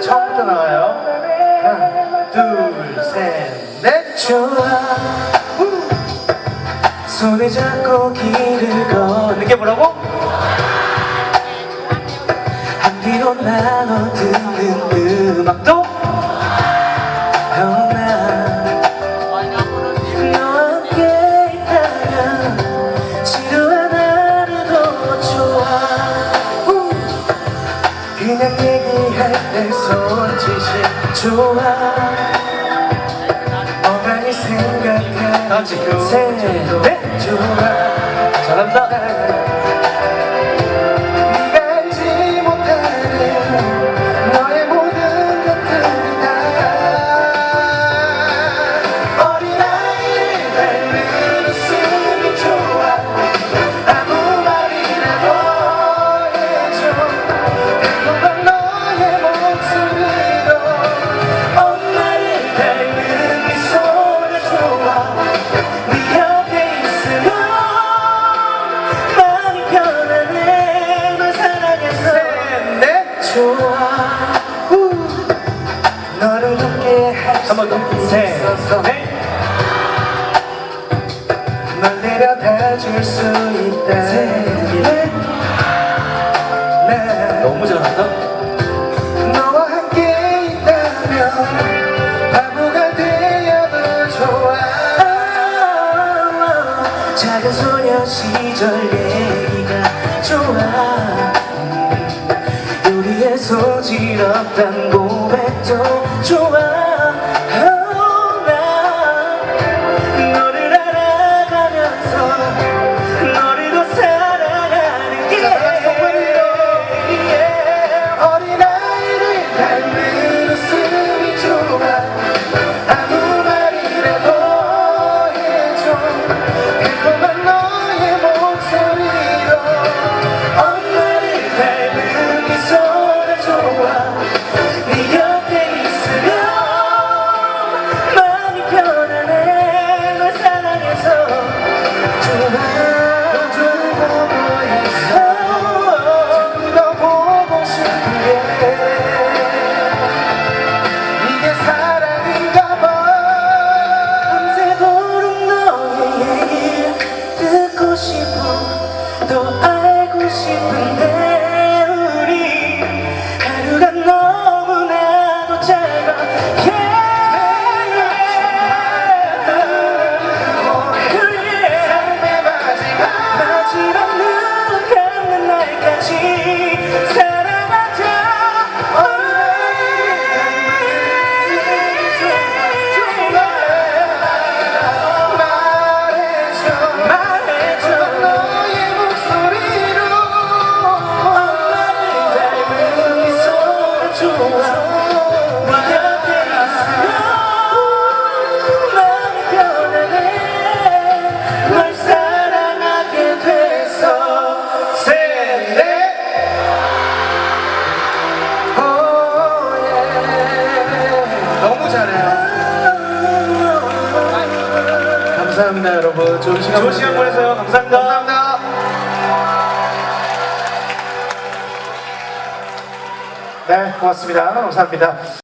처음부터 나와요. 하나, 둘, 셋, 넷. 좋아. 손을 잡고 길을 걸. 이렇게 뭐라고? 한 뒤로 나눠 듣는 음악도. 너의 손짓이 좋아. 어머니 생각하고 생각 너를 함께 할수있어서널 데려다 줄 수 있다 네. 너무 잘한다 너와 함께 있다면 바보가 되어도 좋아 작은 소녀 시절 얘기가 좋아 서지럽단 곳 감사합니다 여러분. 좋은 시간, 좋은 시간 보내세요. 감사합니다. 감사합니다. 네, 고맙습니다. 감사합니다.